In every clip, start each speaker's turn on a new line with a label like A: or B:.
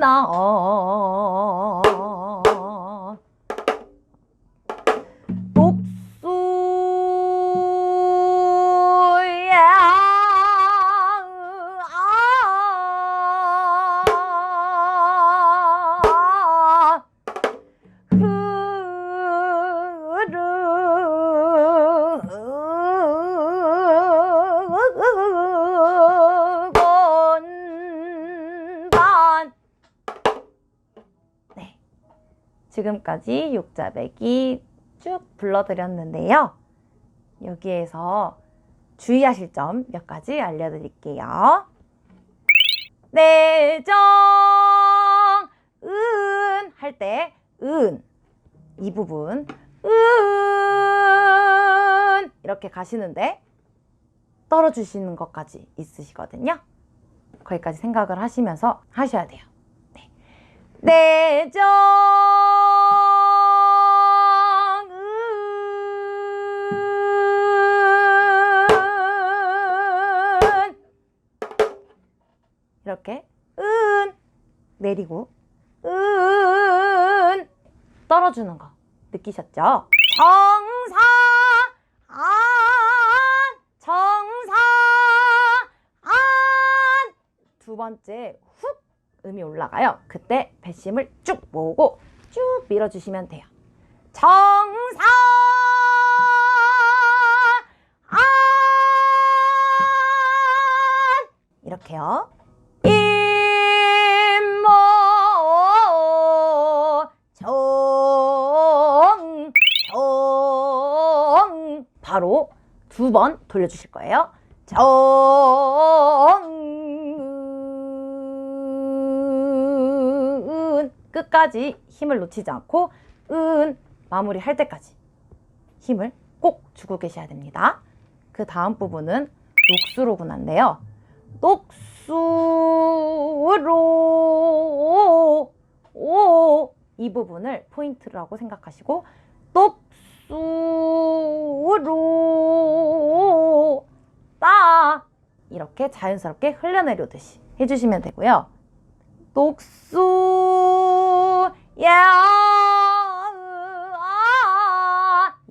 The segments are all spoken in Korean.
A: 오나. 어 지금까지 육자배기 쭉 불러드렸는데요. 여기에서 주의하실 점 몇 가지 알려드릴게요. 내정 은 할 때 은 이 부분 은 이렇게 가시는데 떨어주시는 것까지 있으시거든요. 거기까지 생각을 하시면서 하셔야 돼요. 네. 내정 내리고 은 떨어주는 거 느끼셨죠? 정사 안 정사 안두 번째 훅 음이 올라가요. 그때 배심을 쭉 모으고 쭉 밀어주시면 돼요. 정사 안 이렇게요. 1 바로 두 번 돌려주실 거예요. 정, 끝까지 힘을 놓치지 않고 은 마무리할 때까지 힘을 꼭 주고 계셔야 됩니다. 그 다음 부분은 녹수로구나인데요. 녹수로 오, 이 부분을 포인트라고 생각하시고 녹수 로 따 이렇게 자연스럽게 흘러내려듯이 해주시면 되고요. 녹수 야이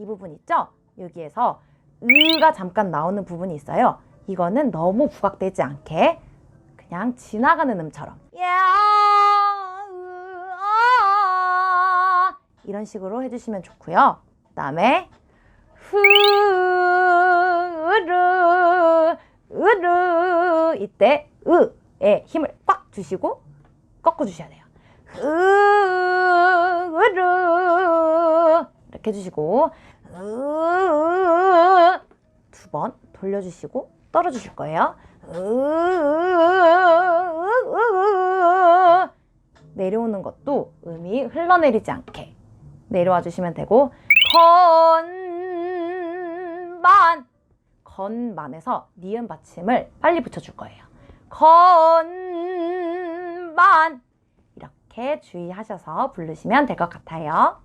A: 부분 있죠? 여기에서 으가 잠깐 나오는 부분이 있어요. 이거는 너무 부각되지 않게 그냥 지나가는 음처럼 야, 으, 아, 이런 식으로 해주시면 좋고요. 그 다음에 흐르 으르 이때 으에 힘을 꽉 주시고 꺾어 주셔야 돼요. 흐르 이렇게 해주시고 두 번 돌려주시고 떨어 주실 거예요. 내려오는 것도 음이 흘러내리지 않게 내려와 주시면 되고 건반 건반에서 니은 받침을 빨리 붙여줄 거예요. 건반 이렇게 주의하셔서 부르시면 될 것 같아요.